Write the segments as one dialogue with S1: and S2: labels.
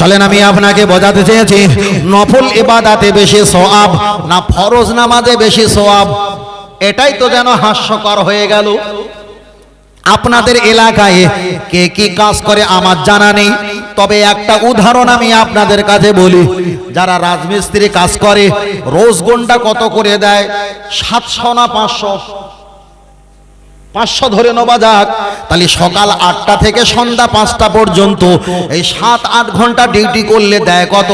S1: চলেন, আমি আপনাকে বোঝাতে চেয়েছি, নফল ইবাদাতে বেশি সোয়াব না ফরজ নামাজে বেশি সোয়াব? এটাই তো যেন হাস্যকর হয়ে গেল। আপনাদের এলাকায় কে কি কাজ করে আমার জানা নেই। তবে একটা উদাহরণ আমি আপনাদের কাছে বলি, যারা রাজমিস্ত্রি কাজ করে, রোজ গন্ডা কত করে দেয়? সাতশো না পাঁচশো? পাঁচশো ধরে নেওয়া যাক। তাহলে সকাল আটটা থেকে সন্ধ্যা পাঁচটা পর্যন্ত এই সাত আট ঘণ্টা ডিউটি করলে দেয় কত?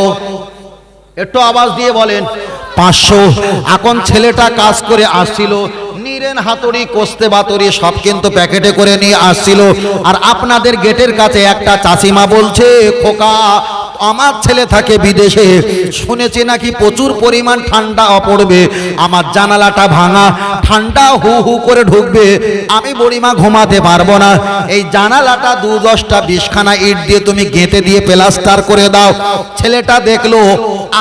S1: একটু আওয়াজ দিয়ে বলেন। পাঁচশো। এখন ছেলেটা কাজ করে আসছিল। নিরেন হাতুড়ি, কোস্তে বাতুরি সব কিন্তু প্যাকেটে করে নিয়ে আসছিল। আর আপনাদের গেটের কাছে একটা চাচিমা বলছে, খোকা আমার ছেলে থাকে বিদেশে, শুনেছি নাকি প্রচুর পরিমাণ ঠান্ডা পড়বে আমার জানালাটা ভাঙা, ঠান্ডা হু হু করে ঢুকবে। আমি বড়িমা ঘুমাতে পারব না। এই জানালাটা দু দশটা বিশখানা ইট দিয়ে তুমি গেঁথে দিয়ে প্লাস্টার করে দাও। ছেলেটা দেখল,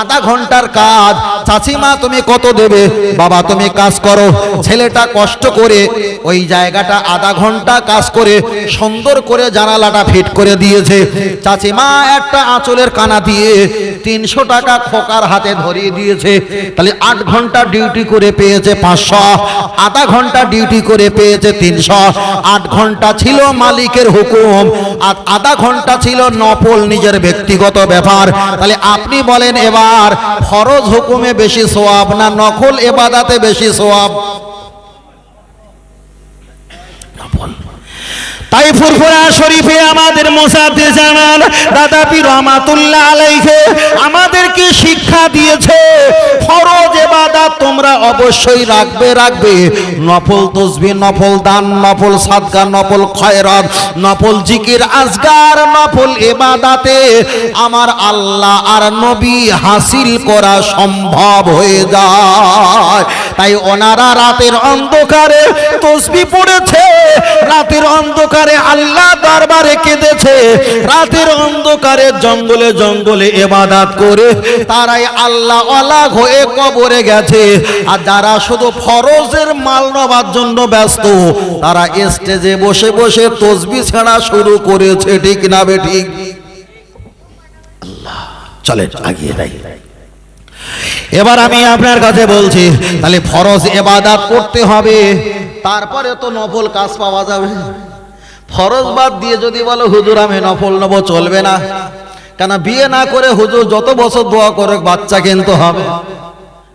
S1: আধা ঘণ্টার কাজ। চাচিমা, তুমি কত দেবে? বাবা, তুমি কাজ করো। ছেলেটা কষ্ট করে ওই জায়গাটা আধা ঘণ্টা কাজ করে সুন্দর করে জানালাটা ফিট করে দিয়েছে। চাচিমা, একটা আঁচলের কানা দিয়ে তিনশো টাকা খোকার হাতে ধরিয়ে দিয়েছে। তাহলে আট ঘণ্টা ডিউটি করে পেয়েছে পাঁচশো, আধা ঘণ্টা ডিউটি করে পেয়েছে তিনশো। আট ঘণ্টা ছিল মালিকের হুকুম, আর আধা ঘণ্টা ছিল নফল নিজের ব্যক্তিগত ব্যাপার। তাহলে আপনি বলেন এবার ফরজ হুকুমে বেশি সোয়াব না নকল এবাদাতে বেশি সোয়াব?
S2: তাই ফুরফুরা শরীফে আমাদের মোসাদ্দে জানান দাদা পীর রহমাতুল্লাহ আলাইহে, আমাদেরকে শিক্ষা দিয়েছে, ফরজ এবাদত তোমরা অবশ্যই রাখবে রাখবে। নফল তসবি, নফল দান, নফল সাদকা, নফল খয়রাত, নফল জিকির আজগার, নফল এবাদাতে আমার আল্লাহ আর নবী হাসিল করা সম্ভব হয়ে যায়। তাই ওনারা রাতের অন্ধকারে তসবি পড়েছে। রাতের অন্ধকারে আল্লাহ দরবারে কেঁদেছে। রাতের অন্ধকারে জঙ্গলে জঙ্গলে এবাদাত করে তারাই আল্লাহ অলাগ হয়ে কবরে গেছে। আর যারা শুধু ফরজের মাল নেবার জন্য ব্যস্ত, তারা স্টেজে বসে বসে তসবি ছাড়া শুরু করেছে। ঠিক না বে ঠিক?
S1: চলেন আগিয়ে যাই।
S2: এবার আমি আপনার কাছে বলছি,
S1: তাহলে ফরজ এবাদাত করতে হবে। তারপরে তো নফল কাজ পাওয়া যাবে। ফরজ বাদ দিয়ে যদি বলো, হুজুর, আমি নফল নেব, চলবে না। কেন বিয়ে না করে হুজুর যত বছর দোয়া করুক, বাচ্চা কিন্তু হবে।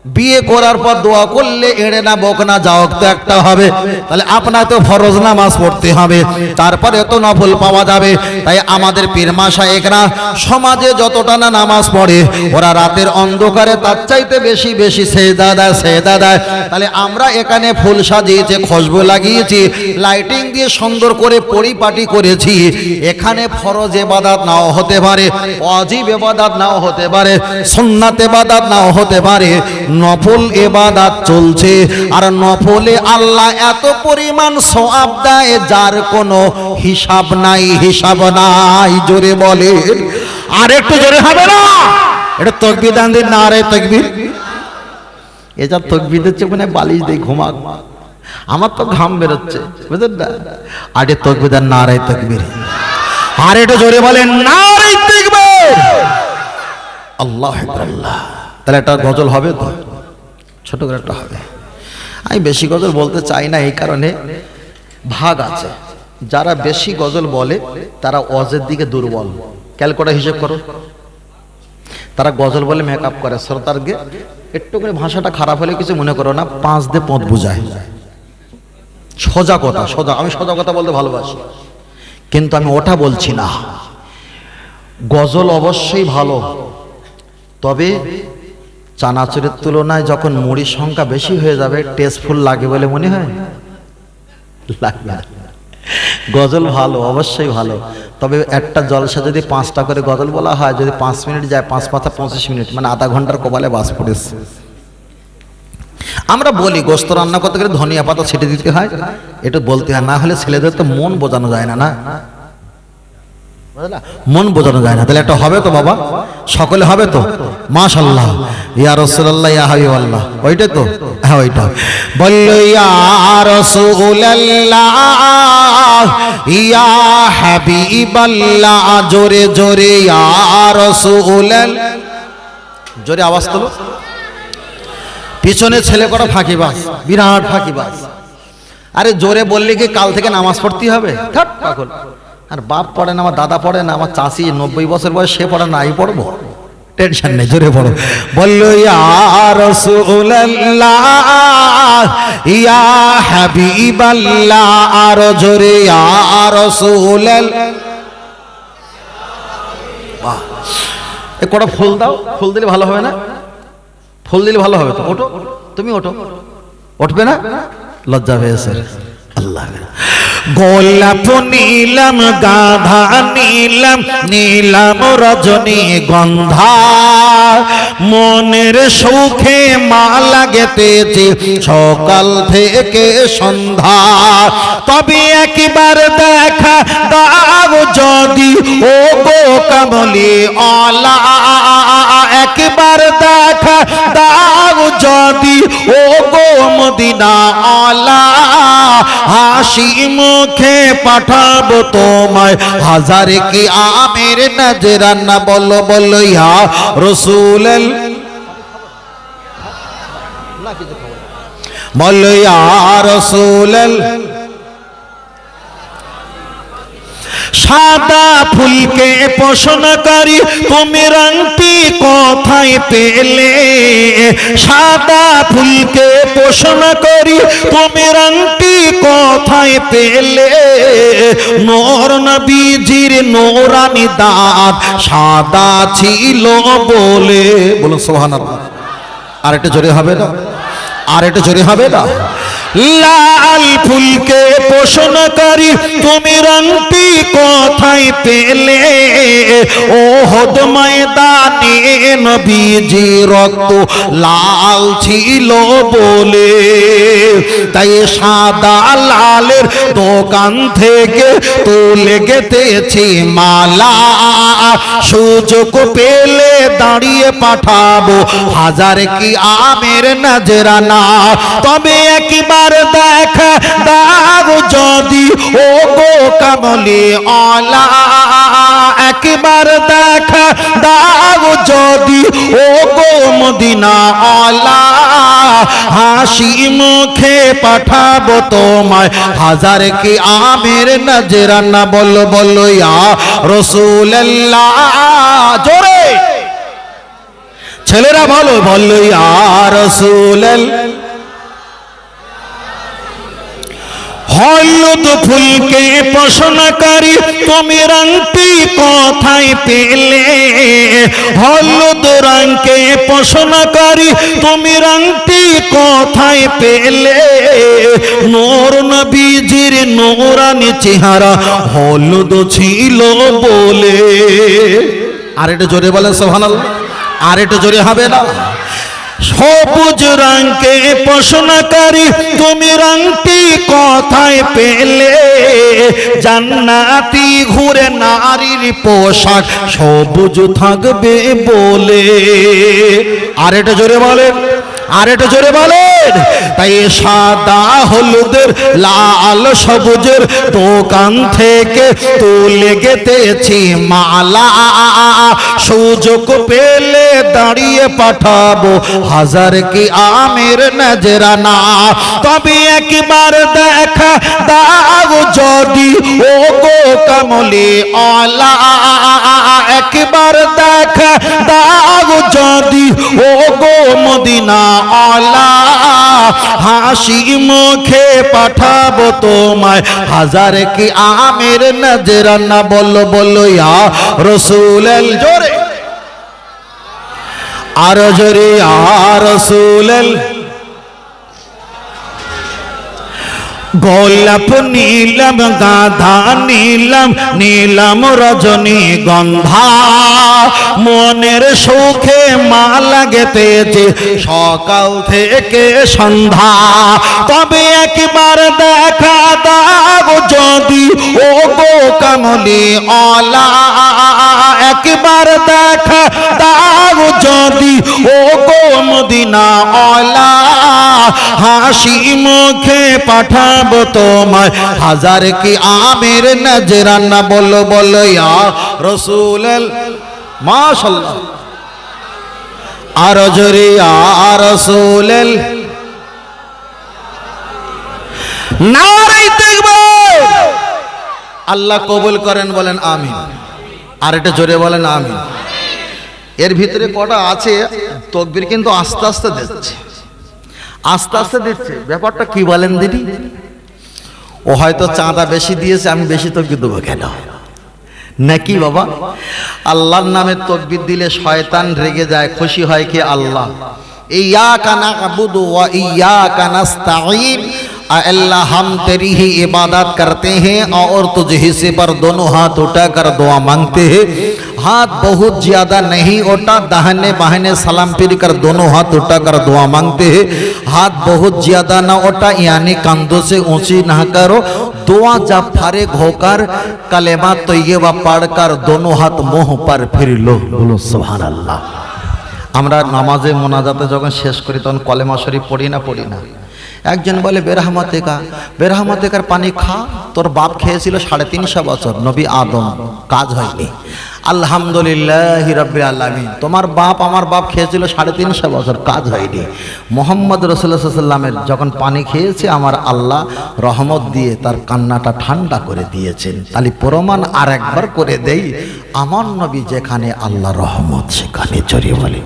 S1: বিয়ে করার পর দোয়া করলে এড়ে না বক না যাও তো একটা হবে। তাহলে আপনার তো ফরজ নামাজ পড়তে হবে। তারপরে তো নফল পাওয়া যাবে। তাই আমাদের পীরমা শায়েকরা সমাজে যতটা না নামাজ পড়ে, ওরা রাতের অন্ধকারে তার চাইতে বেশি বেশি সেজদা দেয় সেজদা দেয়। তাহলে আমরা এখানে ফুল সাজিয়েছি, খুশবু লাগিয়েছি, লাইটিং দিয়ে সুন্দর করে পরিপাটি করেছি। এখানে ফরজ এবাদাত নাও হতে পারে অজীব এবাদাত নাও হতে পারে, সুন্নাত এবাদাত নাও হতে পারে। নফল এবাদাত চলছে। আর নফলে আল্লাহ এত পরিমাণ সোয়াব দেয় যার কোনো হিসাব নাই হিসাব নাই, জোরে বলে।
S2: আর একটু জোরে হবে না?
S1: এটা তকবির দান দিন না রে তকবির? এটা তকবির দিচ্ছে মানে বালিশ দিয়ে ঘুমা আমার তো ঘাম বেরোচ্ছে, বুঝলেন না? আরে তকবির দান না রে তকবির।
S2: আর একটু জোরে বলেন, না রে দেখবে
S1: আল্লাহ আল্লাহ। তাহলে একটা গজল হবে তো? ছোট করে একটা হবে। আমি বেশি গজল বলতে চাই না এই কারণে ভাগ আছে। যারা বেশি গজল বলে, তারা অজের দিকে দুর্বল। ক্যালকুলেটার হিসেব করো। তারা গজল বলে মেকআপ করে। শ্রোতারকে একটু করে ভাষাটা খারাপ হলে কিছু মনে করো না, পাঁচ দিয়ে পথ বুঝায়। সোজা কথা, সোজা। আমি সোজা কথা বলতে ভালোবাসি। কিন্তু আমি ওটা বলছি না। গজল অবশ্যই ভালো। তবে চানাচুরের তুলনায় যখন মুড়ির সংখ্যা বেশি হয়ে যাবে, টেস্টফুল লাগে বলে মনে হয় লাগবে না। গজল ভালো, অবশ্যই ভালো তবে একটা জলসা যদি পাঁচটা করে গজল বলা হয়, যদি পাঁচ মিনিট যায়, পাঁচ পাঁচটা পঁচিশ মিনিট মানে আধা ঘণ্টার কপালে বাস পড়েছে আমরা বলি, গোস্ত রান্না করতে গেলে ধনিয়া পাতা ছেটে দিতে হয় এটা বলতে হয়, না হলে ছেলেদের তো মন বোঝানো যায় না না বুঝলা? মন বোঝানো যায় না। তাহলে একটা হবে তো বাবা? সকলে হবে তো? মাশাল্লাহ ইয়া রাসূলুল্লাহ, ইয়া হাবিবাল্লাহ। ওইটা তো? হ্যাঁ ওইটা। বলল, ইয়া রাসূলুল্লাহ, ইয়া হাবিবাল্লাহ। জোরে জোরে, ইয়া রাসূলুল্লাহ। জোরে আওয়াজ তোলো। পিছনে ছেলে করা ফাঁকিবাজ? বিরাট ফাঁকিবাজ। আরে জোরে বললে কি কাল থেকে নামাজ পড়তে হবে? থাক, পাগল। আর বাপ পড়ে না, আমার দাদা পড়ে না, আমার চাষি নব্বই বছর বয়স, সে পড়ে না, আমি পড়ব? টেনশন নেই, জোরে পড়ো। বলল, ইয়া হাবিবাল্লাহ, আর জোরে রাসূলুল্লাহ। বাহ। এ কটা ফুল দাও, ফুল দিলে ভালো হবে না? ফুল দিলে ভালো হবে তো, ওঠো। তুমি ওঠো। উঠবে না? লজ্জা পেয়েছে। আল্লাহ
S2: গোলাপ নীলাম, গাধা নীলাম নীলাম রজনী গন্ধা। মনের সুখে মা লাগেতেছে, সকাল থেকে সন্ধ্যা। তবে একবার দেখা দাও যদি ও গো কমলি অলা একবার দেখা দাও যদি ও গো মদিনা হাসি মুখে পাঠাবো তোমায়। হাজার কি আমের নজরানা বলো বলো, ইয়া রসুল বলো, ইয়া রসুল সাদা ফুলকে পোষণ করি, তুমি রংটি কোথায় পেলে? সাদা ফুলকে পোষণ করি, তুমি রংটি কোথায় পেলে? নোর নবীজির নোরানি দাঁত সাদা ছিল বলে।
S1: বলো সোহান আর একটু জোরে হবে না আর একটু জোরে হবে না?
S2: লাল ফুলকে পোষণ করি, তুমি রংটি কোথায় পেলে? ও হদ ময়দানে নবীজি রক্ত লাল ছিল বলে। তাই সাদা লালের দোকান থেকে তুলে গেতেছি মালা। সুযোগ পেলে দাঁড়িয়ে পাঠাবো, হাজার কি আমের নজরানা তবে একবার দেখা যদি ও গো অলা একবার দেখা যদি ও গো মদিনা অলা হাসি মুখে পাঠাবো তোমায়, হাজার কি আমের নজরানা বলো বলো ইয়া জোরে। ছেলেরা বলো বলো ইয়া রসুল্লাহ হলুদ ফুলকে পোষণকারী তুমি রংটি কোথায় পেলে? হলুদ রঙকে পোষণকারী তুমি রংটি কোথায় পেলে? নোর নবীজির নোরানি চেহারা হলুদ ছিল বলে।
S1: আর একটু জোরে বলেন সোহান আর একটু জোরে হবে না?
S2: সবুজ রঙকে পোষণাকারী তুমি রঙটি কথায় পেলে? জান্নাতি ঘুরে নারীর পোশাক সবুজ থাকবে বলে।
S1: আর এটা জোরে বলেন, আর এটা জোরে বলেন।
S2: তাই সাদা হলুদের, লাল সবুজের দোকান থেকে তুলে গেতেছি মালা। সুযোগ পেলে দাঁড়িয়ে পাঠাবো হাজার কি আমের নজরানা। তবে একবার দেখা দাও যদি ও গো কমলি অলা একবার দেখা দাও যদি ও গো মদিনা অলা হাসি মুখে পাঠাবো তোমায়। হাজার কি আমের নজরানা বলো বলো ইয়া রসুল জোরে। আর জোরে আর রসুল গোলাপ নীলম, গাধা নীলম নীলম রজনী গন্ধা। মনের সুখে মা লাগতেছে সকাল থেকে সন্ধ্যা। তবে একবার দেখা দাও যদি ও গো কামলি অলা। একবার দেখা দাও যদি ও গো মদিনা অলা। হাসি মুখে পাঠাবো তোমায়। হাজার কি আমের নজরানা বলো বলো ইয়া রসুল মাশাল্লাহ আর জোরে ইয়া রসুল নারাই দেখব
S1: আল্লাহ কবুল করেন বলেন আমিন। আর এটা জোরে বলেন আমিন। এর ভিতরে কটা আছে, তকবির কিন্তু আস্তে আস্তে দিচ্ছে। আস্তে আস্তে দিচ্ছে। ব্যাপারটা কি বলেন দিদি? ও হয়তো চাঁদা বেশি দিয়েছে, আমি বেশি তকবির দেবো কেন? নাকি বাবা? আল্লাহর নামে তকবির দিলে শয়তান রেগে যায়, খুশি হয় কি আল্লাহ? ইয়া কানা আবুদু ওয়া ইয়া কানাস্তাঈন अल्लाह हम तेरी ही इबादत करते हैं और तुझ हिस्से पर दोनों हाथ उठा कर दुआ मांगते हैं हाथ बहुत ज्यादा नहीं उठा दाहिने बाहिने सलाम फिर कर दोनों हाथ उठा कर दुआ मांगते हैं हाथ बहुत ज्यादा ना उठा यानी कंधों से ऊंची ना करो दुआ जब फारिग होकर कलेमा तो ये व पढ़कर दोनों हाथ मुंह पर फिर लो बोलो सुभान अल्लाह আমরা নামাজে মোনাজাতে যখন শেষ করি তখন কলেমা শরীফ পড়ি না পড়ি না একজন বলে বেরহামাতেকা বেরহামাতেকার পানি খা, তোর বাপ খেয়েছিল সাড়ে তিনশো বছর, নবী আদম, কাজ হয়নি। আলহামদুলিল্লাহ রব্বি আলমিন, তোমার বাপ আমার বাপ খেয়েছিল সাড়ে তিনশো বছর, কাজ হয়নি। মোহাম্মদ রসুল্লাহামের যখন পানি খেয়েছে, আমার আল্লাহ রহমত দিয়ে তার কান্নাটা ঠান্ডা করে দিয়েছেন। তাহলে প্রমাণ আর একবার করে দেই, আমার নবী যেখানে আল্লাহ রহমত, সেখানে জড়িয়ে বলে।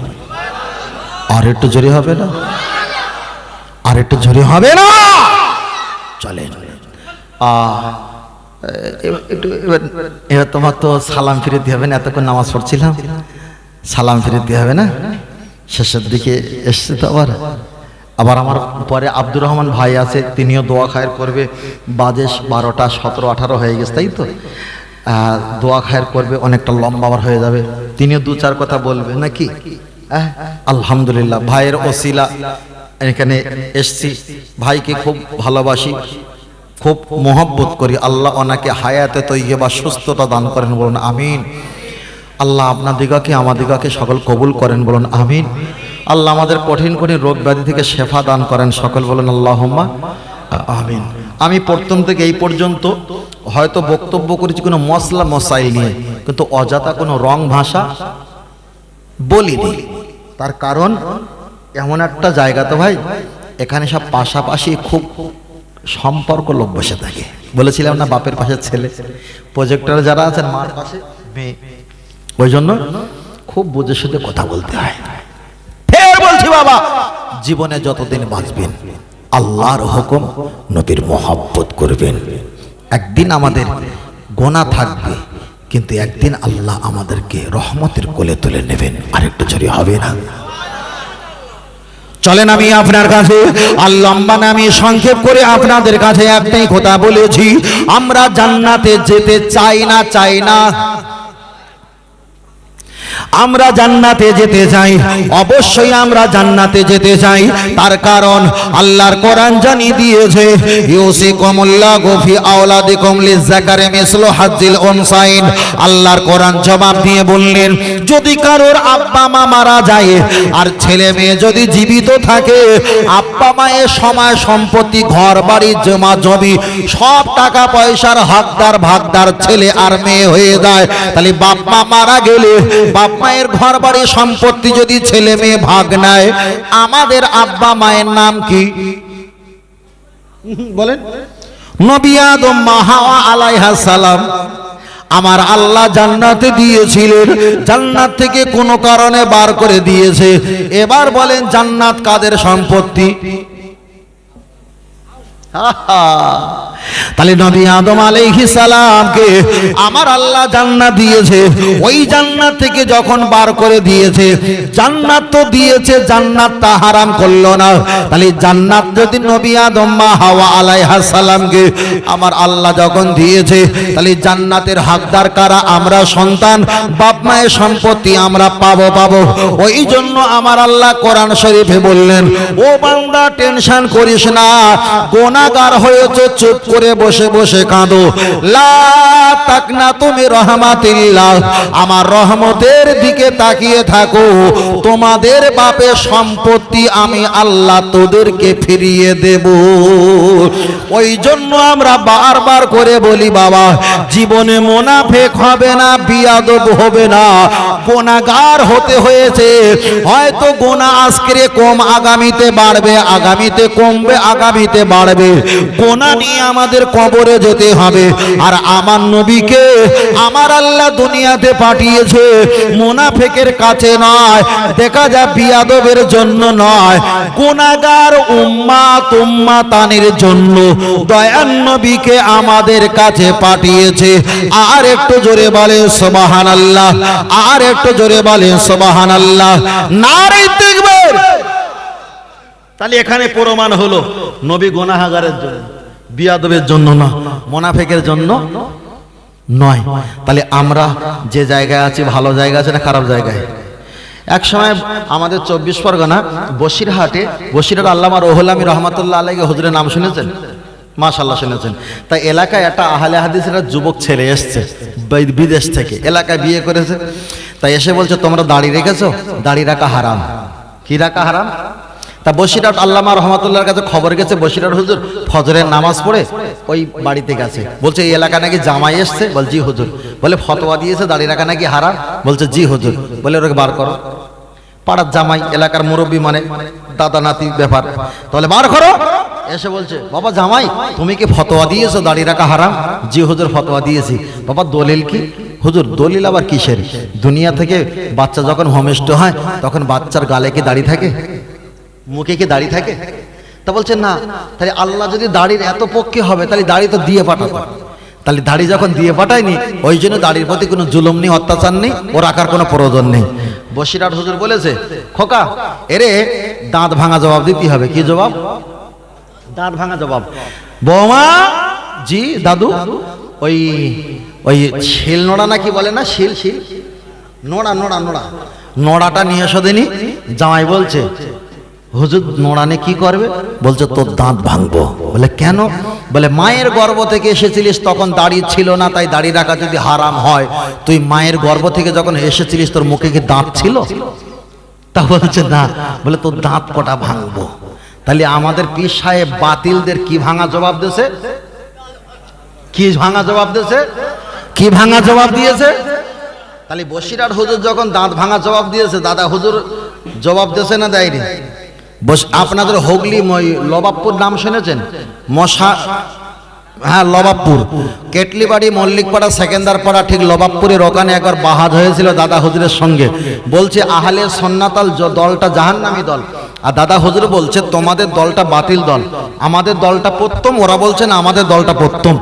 S1: আর একটু জোরে হবে না? আর একটু জোরে হবে না। চলে একটু এবার তোমার তো সালাম ফিরে দিয়ে হবে না, এতক্ষণ নামাজ পড়ছিলাম। সালাম ফিরে দিয়ে হবে না। শেষের দিকে এসছে তো আবার। আবার আমার পরে আব্দুর রহমান ভাই আছে, তিনিও দোয়া খায়ের করবে। বাজে বারোটা, সতেরো, আঠারো হয়ে গেছে, তাই তো? দোয়া খায়ের করবে, অনেকটা লম্বা আবার হয়ে যাবে। তিনিও দু চার কথা বলবে, নাকি? আলহামদুলিল্লাহ, ভাইয়ের ওসিলা। এখানে এসছি। ভাইকে খুব ভালোবাসি, খুব মোহব্বত করি। আল্লাহ ওনাকে হায়াতে তৈয়ে বা সুস্থতা দান করেন বলুন, আমিন। আল্লাহ আপনার দিগাকে, আমার দিগাকে সকল কবুল করেন বলুন, আমিন। আল্লাহ আমাদের কঠিন কঠিন রোগ ব্যাধি থেকে শেফা দান করেন সকল বলুন আল্লাহ আমিন। আমি প্রথম থেকে এই পর্যন্ত হয়তো বক্তব্য করেছি কোনো মশলা, মশাইল নিয়ে, কিন্তু অযথা কোনো রং ভাষা বলিনি। তার কারণ এমন একটা জায়গা তো ভাই, এখানে সব পাশাপাশি খুব সম্পর্ক লোক বসে থাকে। বলেছিলাম না বাপের পাশে ছেলে? প্রজেক্টর যারা আছেন, মার পাশে মেয়ে। ওই জন্য খুব বুঝে শুধু কথা বলতে হয়। ফের বলছি বাবা, জীবনে যতদিন বাঁচবেন, আল্লাহর হুকুম নবীর মহাব্বত করবেন। একদিন আমাদের গোনা থাকবে, কিন্তু একদিন আল্লাহ আমাদেরকে রহমতের কোলে তুলে নেবেন। আরেকটু চুরি হবে না?
S2: চলেন আমি আপনার কাছে। আর লম্বা নামে সংক্ষেপ করে আপনাদের কাছে একটাই কথা বলেছি। আমরা জান্নাতে যেতে চাই না চাই না। আমরা জান্নাতে যেতে চাই। অবশ্যই আমরা জান্নাতে যেতে চাই। তার কারণ আল্লাহর কোরআন জানি দিয়েছে ইউসি ইউসিকুমুল্লাহ গফি আওলাদিকুম লিযাকারি মিসলু হাজ্জিল উনসাইন। আল্লাহর কোরআন জবাব দিয়ে বললেন, যদি কারোর আব্বা মা মারা যায় আর ছেলে মেয়ে যদি জীবিত থাকে, আব্বা মায়ের সময় সম্পত্তি, ঘর, বাড়ি, জমা, জমি, সব টাকা পয়সার হকদার ভাগদার ছেলে আর মেয়ে হয়ে যায়। তাহলে বাপ মা মারা গেলে বাপ মায়ের ঘর বাড়ি সম্পত্তি যদি ছেলে মেয়ে ভাগ নেয়, আমাদের আব্বা মায়ের নাম কি? বলেন। আলাইহা সালাম আমার আল্লাহ জান্নাতে দিয়েছিলেন, জান্নাত থেকে কোনো কারণে বার করে দিয়েছে। এবার বলেন জান্নাত কাদের সম্পত্তি?
S1: তাহলে নবী আদম আলাইহিস সালামকে আমার আল্লাহ জান্নাত দিয়েছে। ওই জান্নাত থেকে যখন বার করে দিয়েছে, জান্নাত তো দিয়েছে, জান্নাত তা হারাম করল না। তাহলে জান্নাত যদি নবী আদম মা হাওয়া আলাইহাস সালামকে আমার আল্লাহ যখন দিয়েছে, তাহলে জান্নাতের হকদার কারা? আমরা সন্তান, বাপ মায়ের সম্পত্তি আমরা পাবো পাবো। ওই জন্য আমার আল্লাহ কোরআন শরীফে বললেন, ও বান্দা, টেনশন করিস না। গোনাগার হয়েছে চুপ করে বসে বসে কাঁদো। তুমি রহমাতিল্লাহ, আমার রহমতের দিকে তাকিয়ে থাকো। তোমাদের বাপের সম্পত্তি আমি আল্লাহ তোদেরকে ফিরিয়ে দেব। ওই জন্য আমরা বারবার করে বলি, বাবা, জীবনে মোনাফেক হবে না, বিয়াদব হবে না। গোনাগার হতে হয়েছে। হয়তো গোনা আজকে কম, আগামীতে বাড়বে, আগামীতে কমবে, আগামীতে বাড়বে। গোনা নিয়ে আমাদের কবরে যেতে হবে। আর আমার নবীকে আমার আল্লাহ দুনিয়াতে পাঠিয়েছে। মোনাফেকের কাছে নয়, দেখা যায় বিয়াদবের জন্য নয়। গুনাগার উম্মা তুম্মা তানের জন্য দয়ান নবীকে আমাদের কাছে পাঠিয়েছে। আর একটু জোরে বলে সোবাহান আল্লাহ আর একটু জোরে বলে সোবাহান আল্লাহ নারী দেখবেন তাহলে এখানে প্রমাণ হলো, নবী গোনাহাগারের জন্য, বিয়াদবের জন্য না, মোনাফেকের জন্য নয়। তাহলে আমরা যে জায়গায় আছি, ভালো জায়গা আছে না খারাপ জায়গায়? এক সময় আমাদের চব্বিশ পরগনা, বসিরহাটে, বসিরহাট আল্লামা রহুল আমি রহমতুল্লাহ আলাইকে হুজুরের নাম শুনেছেন? মাশাল্লাহ শুনেছেন। তাই এলাকায় একটা আহলে হাদিসের এক যুবক ছেলে এসছে বিদেশ থেকে, এলাকায় বিয়ে করেছে। তাই এসে বলছে, তোমরা দাড়ি রেখেছো? দাড়ি রাখা হারাম। কি রাখা হারাম? তা বসিরহাট আল্লামা রহমতুল্লাহর কাছে খবর গেছে, বসিরহাট হুজুর ফজরের নামাজ পড়ে ওই বাড়িতে গেছে। বলছে, এই এলাকা নাকি জামাই এসছে? বল, জি হুজুর। বলে, ফতোয়া দিয়েছে, দাড়ি রাখা নাকি হারাম? বলছে, জি হুজুর। বলে ওকে বার করো। পাড়ার জামাই, এলাকার মুরব্বী মানে দাদা নাতি ব্যাপার। তাহলে বার করো। এসে বলছে, বাবা জামাই, তুমি কি ফতোয়া দিয়েছ, দাড়ি রাখা হারাম? জি হুজুর, ফতোয়া দিয়েছি। বাবা, দলিল কি? হুজুর, দলিল আবার কিসের? দুনিয়া থেকে বাচ্চা যখন হোমেষ্ট হয়, তখন বাচ্চার গালে কি দাড়ি থাকে? মুখে কি দাড়ি থাকে? তা বলছে, না, তাহলে আল্লাহ যদি দাড়ির এত পক্ষে হবে, তাহলে দাড়ি তো দিয়ে পাঠাতো তাহলে দাড়ি যখন দিয়ে পাঠায়নি, ওই জন্য দাড়ির প্রতি কোনো জুলুম নেই, অত্যাচার নেই ও রাখার কোনো প্রয়োজন নেই। বসিরাট হুজুর বলেছে, খোকা, এরে দাঁত ভাঙা জবাব দিতে হবে। কি জবাব? দাঁত ভাঙা জবাব। বৌমা, জি, দাদু, ওই ওই শিল নোড়া নাকি বলে না, শিল শিল? নোড়া নোড়া নোড়া। নোড়াটা নিয়ে এসো দিনি, জামাই বলছে হুজুর নোড়ানে কি করবে? বলছে, তোর দাঁত ভাঙবো। বলে, কেন? বলে, মায়ের গর্ভ থেকে এসেছিলিস তখন দাড়ি ছিল না, তাই দাড়ি রাখা যদি হারাম হয়, তুই মায়ের গর্ভ থেকে যখন এসেছিলিস, তোর মুখে কি দাঁত ছিল? তা বলছে, না। বলে, তোর দাঁত কটা ভাঙবো? তাহলে আমাদের পীর সাহেব বাতিলদের কি ভাঙা জবাব দিয়েছে? কি ভাঙা জবাব দিয়েছে? কি ভাঙা জবাব দিয়েছে? তাহলে বসিরার হুজুর যখন দাঁত ভাঙা জবাব দিয়েছে, দাদা হুজুর জবাব দিয়েছে না দেয়নি? বস, আপনাদের হুগলি লবাবপুর নাম শুনেছেন? মশা হ্যাঁ লবাবপুর। কেটলিবাড়ি, মল্লিকপাড়া, সেকেন্দারপাড়া, ঠিক লবাবপুরের ওখানে একবার বাহাজ হয়েছিল দাদা হুজুরের সঙ্গে। বলছে, আহলে সন্নাতাল দলটা জাহান্নামী দল। আর দাদা হুজুর বলছে, তোমাদের দলটা বাতিল দল। আমাদের দলটা প্রথম ওরা বলছে, না, আমাদের দলটা প্রথম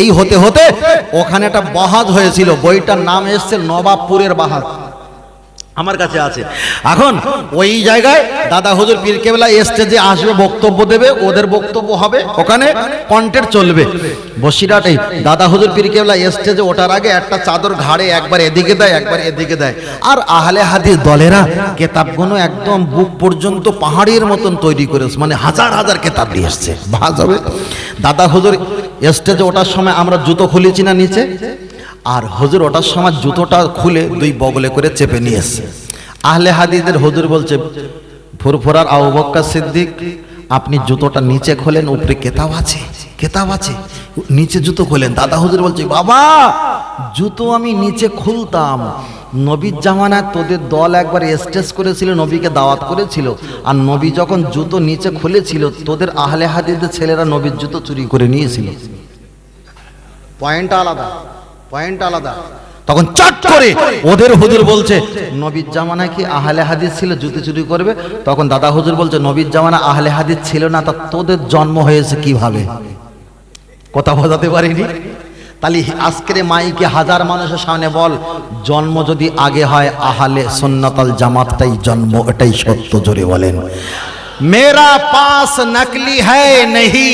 S1: এই হতে হতে ওখানে একটা বাহাজ হয়েছিল, বইটার নাম এসছে নবাবপুরের বাহাজ আমার কাছে আছে। এখন ওই জায়গায় দাদা হুজুর পীর কেবলা স্টেজে আসবে, বক্তব্য দেবে, ওদের বক্তব্য হবে, ওখানে কন্টেন্ট চলবে। বসিরাটেই দাদা হুজুর পীর কেবলা স্টেজে ওঠার আগে একটা চাদর ঘাড়ে একবার এদিকে দেয়, একবার এদিকে দেয়। আর আহলে হাদিস দলেরা কেতাবগুলো একদম বুক পর্যন্ত পাহাড়ের মতন তৈরি করেছে মানে হাজার হাজার কেতাব দিয়ে এসছে। ভাজ হবে। দাদা হুজুর স্টেজে ওঠার সময় আমরা জুতো খুলেছি না নিচে? আর হুজুর ওটার সময় জুতোটা খুলে দুই বগলে করে চেপে নিয়ে এসছে আহলে হাদিদের হজুর বলছে, ফুরফুরার আবু সিদ্দিক, আপনি জুতোটা নিচে খোলেন, উপরে কেতাব আছে কেতাব আছে, নিচে জুতো খোলেন। দাদা হুজুর বলছে, বাবা, জুতো আমি নিচে খুলতাম। নবীর জামানায় তোদের দল একবার স্টেজ করেছিল, নবীকে দাওয়াত করেছিল। আর নবী যখন জুতো নিচে খুলেছিল, তোদের আহলে হাদিদের ছেলেরা নবীর জুতো চুরি করে নিয়েছিল। পয়েন্ট আলাদা। পয়েন্ট আলাদা। তখন চট করে ওদের হুজুর বলছে নবীর জামানায় কি আহলে হাদিস ছিল জুতি চুরি করবে? তখন দাদা হুজুর বলছে নবীর জামানা আহলে হাদিস ছিল না তা তোদের জন্ম হয়েছে কীভাবে? কথা বোঝাতে পারিনি? তাহলে আজকের মাইকে হাজার মানুষের সামনে বল জন্ম যদি আগে হয় আহালে সন্ন্যতাল জামাতটাই জন্ম এটাই সত্য জোরে বলেন। মেরা পাস নকলি হ্যাঁ নেই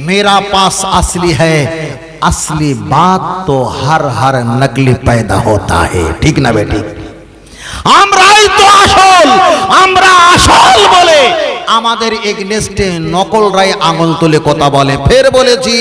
S1: মেরা পাস আসলি হ্যাঁ असली बात तो हर हर नकली पैदा होता है ठीक ना बेटी আমরাই তো আসল আমরা আসল বলে আমাদের এগনেস্টে নকল রায় আঙুল তুলে কথা বলে ফের বলেছি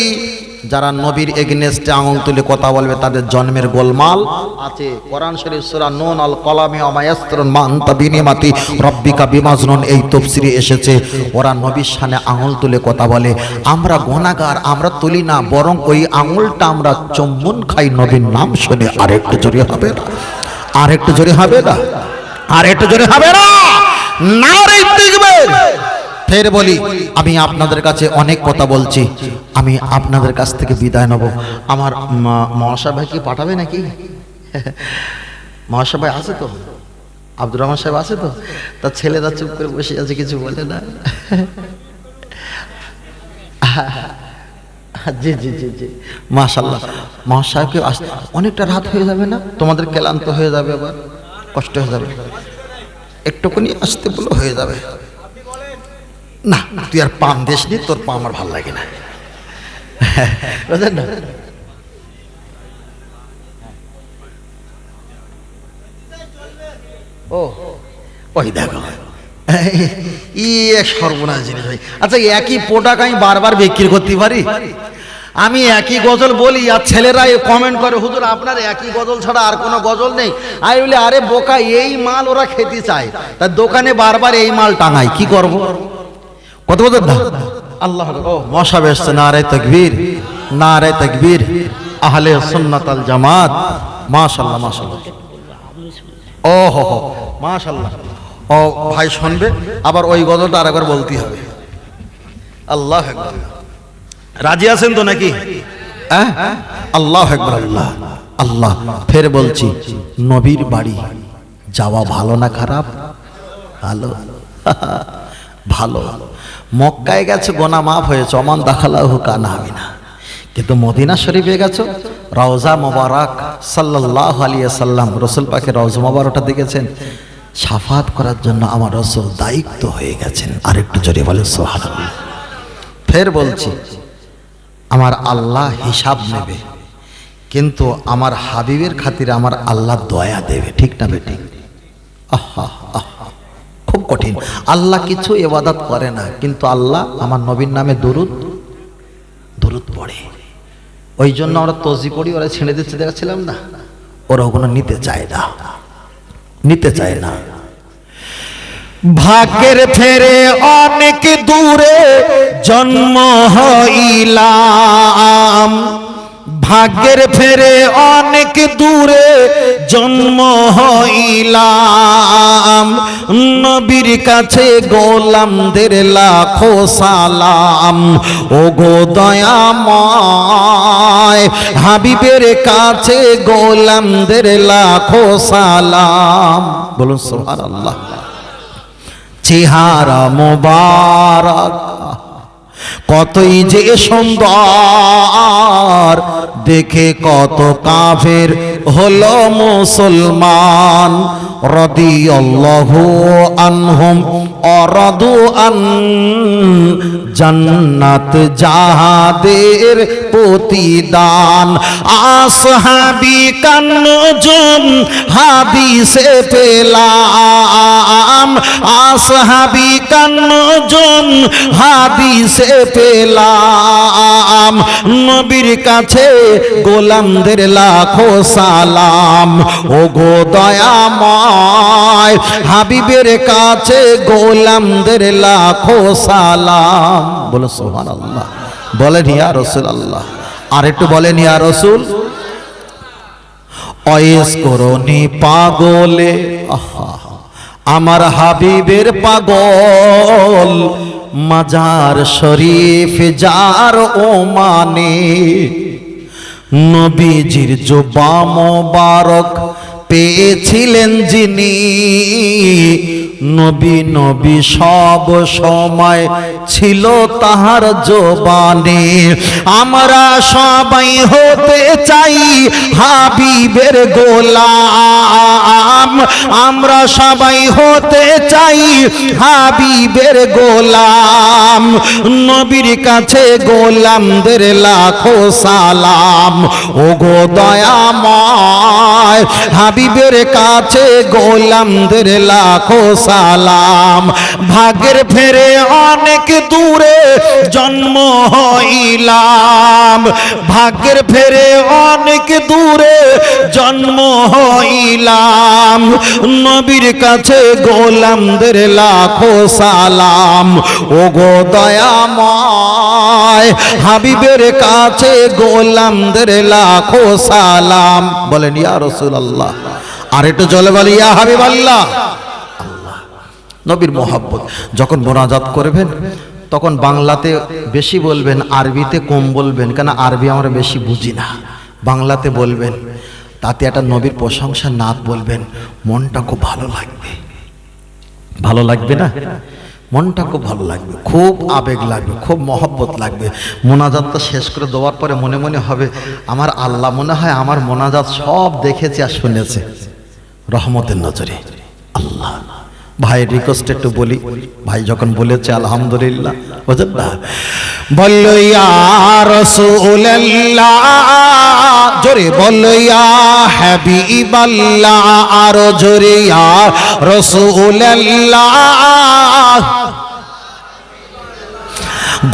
S1: যারা নবীর এগনেস্টে আঙুল তুলে কথা বলবে, তাদের জন্মের গোলমাল আছে। কোরআন শরীফ, সূরা নুন আল কলামে অমায়াস্ত্রন মান্তা বিনিমাতি, রব্বিকা বিমাজনুন, এই তফসিরে এসেছে। ওরা নবীর সামনে আঙুল তুলে কথা বলে, আমরা গোনাগার আমরা তুলি না, বরং ওই আঙুলটা আমরা চম্বন খাই নবীর নাম শুনে। আরেকটু জোরে হবে না। আর একটু জোরে হবে না। আর একটু জোরে হবে না। নারে দেখবেন ফের বলি, আমি আপনাদের কাছে অনেক কথা বলছি। আমি আপনাদের কাছ থেকে বিদায় নেব। আমার মহাশয় ভাই কি পাঠাবে নাকি? মহাশয় ভাই আছে তো? আব্দুর রহমান সাহেব আছে তো? তার ছেলেরা চুপ করে বসে আছে, কিছু বলে না। জি জি জি জি। মাশাল্লাহ মহাশয়কে আস- অনেকটা রাত হয়ে যাবে না? তোমাদের ক্লান্ত হয়ে যাবে আবার? কষ্ট হয়ে যাবে। একটুখানি আসতে বলে, হয়ে যাবে। না তুই আর পাম দেশ নি তোর পা আমার ভালো লাগে না। বুঝলেন না? ও। ওই দেখো সর্বনাশ জিনিস ভাই। আচ্ছা একই প্রোডাক্ট আমি বারবার বিক্রি করতে পারি? আমি একই গজল বলি আর ছেলেরা কমেন্ট করে হুজুর আপনার একই গজল ছাড়া আর কোনো গজল নেই? আমি বলি আরে বোকা এই মাল ওরা খেতে চায়। তার দোকানে বারবার এই মাল টাঙাই কি করব? কত বছর না আল্লাহ ও মশা বেসছে না রে তকবীর না রে তকবীর আহলে সুন্নাত আল জামাত মাশাল্লাহ মাশাল্লাহ ও হো হো মাশাল্লাহ ও ভাই শুনবে আবার ওই গজলটা আরেকবার বলতে হবে। আল্লাহ আকবার। রাজি আছেন তো নাকি? হ্যাঁ? আল্লাহ একবার আল্লাহ আল্লাহ। ফের বলছি নবীর বাড়ি যাওয়া ভালো না খারাপ? ভালো। ভালো। মক্কায় গেছে, গোনা মাফ হয়েছে, অমান দাখালাহু কানা আমি না কিন্তু মদিনা শরীফে গেছো? রওজা মোবারক সাল্লাল্লাহু আলিয়া সাল্লাম রসুল পাকে রওজা মোবারকটা দেখেছেন? সাফাত করার জন্য আমার রসুল দায়িত্ব হয়ে গেছেন। আরেকটু জোরে বলে সুবহানাল্লাহ। ফের বলছি, আমার আল্লাহ হিসাব নেবে, কিন্তু আমার হাবিবের খাতিরে আমার আল্লাহ দয়া দেবে, ঠিক না বেটি আহা আহা। খুব কঠিন। আল্লাহ কিছু এবাদত করে না, কিন্তু আল্লাহ আমার নবীর নামে দরুদ দরুদ পড়ে। ওই জন্য আমরা তজি পড়ি, ওরা ছেড়ে দিচ্ছে দেখছিলাম না? ওরা ওগুলো নিতে চায় না। নিতে চায় না।
S2: ভাগ্যের ফেরে অনেক দূরে জন্ম হইলাম। ভাগ্যের ফেরে অনেক দূরে জন্ম হইলাম। নবীর কাছে গোলামদের লাখো সালাম। ও গো দয়াময়, হাবিবের কাছে গোলামদের লাখো সালাম। বলুন সোহার আল্লাহ চেহারা মোবারক। কতই যে সুন্দর দেখে কত কাফের হলো মুসলমান। রদি অল্লাহ আনহুম অরদু আন জান্নাত যাহাদের প্রতিদান। আসহাবি কান্নজন হাদিসে পেলাম। আসহাবি কান্নজন হাদিসে পেলাম। নবীর কাছে গোলামদের লাখো সালাম। ও গো দয়াময়, হাবিবের কাছে গোলামদের লাখো সালাম। বলো সোহান আল্লাহ বলেন ইয়া রসুল আল্লাহ আর একটু বলেন ইয়া রসুল। অয়েস করনি পাগলে। আমার হাবিবের পাগল। মাজার শরীফ যার ও মানে
S1: নবীজির জোবা মোবারক পেয়েছিলেন যিনি। নবী নবী সব সময় ছিল তাহার জোবানে। আমরা সবাই হতে চাই হাবিবের গোলাম। আমরা সবাই হতে চাই হাবিবের গোলাম। নবীর কাছে গোলামদের লাখো সালাম। ও গো দয়াময়, হাবিবের কাছে গোলামদের লাখো সালাম ভাগের ফেরে অনেক দূরে জন্ম হইলাম। ভাগ্যের ফেরে অনেক দূরে জন্ম হইলাম। নবীর কাছে গোলামদের লাখো সালাম। ও গো দয়াময়, হাবিবের কাছে গোলামদের লাখো সালাম। বলেন, ইয়া রসুল্লাহ আর একটু জলে বলি, ইয়া হাবিব আল্লাহ নবীর মোহাব্বত। যখন মোনাজাত করবেন, তখন বাংলাতে বেশি বলবেন, আরবিতে কম বলবেন, কেন আরবি আমরা বেশি বুঝি না। বাংলাতে বলবেন, তাতে একটা নবীর প্রশংসা নাথ বলবেন, মনটা খুব ভালো লাগবে। ভালো লাগবে না? মনটা খুব ভালো লাগবে, খুব আবেগ লাগবে, খুব মহব্বত লাগবে। মোনাজাতটা শেষ করে দেওয়ার পরে মনে মনে হবে, আমার আল্লাহ মনে হয় আমার মোনাজাত সব দেখেছে আর শুনেছে। রহমতের নজরে, আল্লাহ। ভাইয়ের রিকোয়েস্ট একটু বলি। ভাই যখন বলেছে, আলহামদুলিল্লাহ। বুঝলেন না বলল, ইয়া রাসূলুল্লাহ। জোরে বলল, ইয়া হাবিবাল্লাহ। আরও জোরে, ইয়া রাসূলুল্লাহ।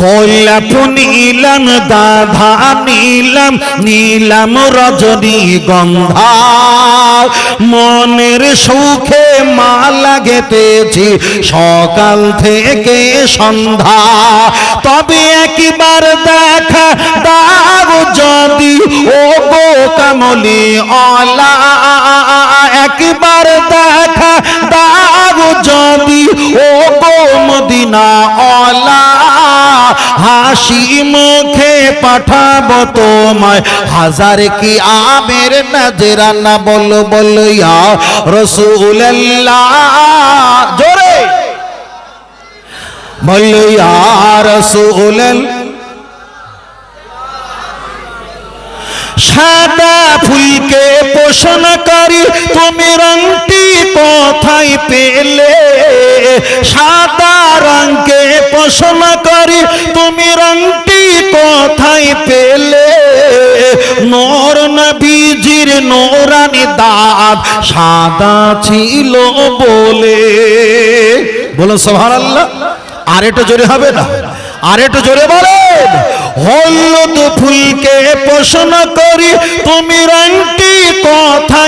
S1: গোলাপ নীলাম দাধা নীলাম নীলাম রজনী গন্ধা। মনের সুখে মালা গেতেছি সকাল থেকে সন্ধ্যা। তবে একবার দেখা দাও যদি ও গো কামলি অলা। একবার দেখা দাও যদি ও গো মদিনা অলা। হাসি মুখে পাঠাবো তোমায়। হাজার কি আমের নজরানা বলো বলো ইয়া রসুল্লাহ জোরে। বলো ইয়া রসুল্লাহ সাদা ফুলকে পোষণ করি, তুমি রংটি কোথায় পেলে? সাদা রঙকে পোষণ করি, তুমি রংটি কোথায় পেলে? নোর নবীজির নোরানি দাঁত সাদা ছিল বলে। বলো সোহার আল্লাহ আর একটু জোরে হবে না? আর একটু জোরে বলেন। হলুদ ফুলকে পোষণ করি। তুমি রংটি কোথায়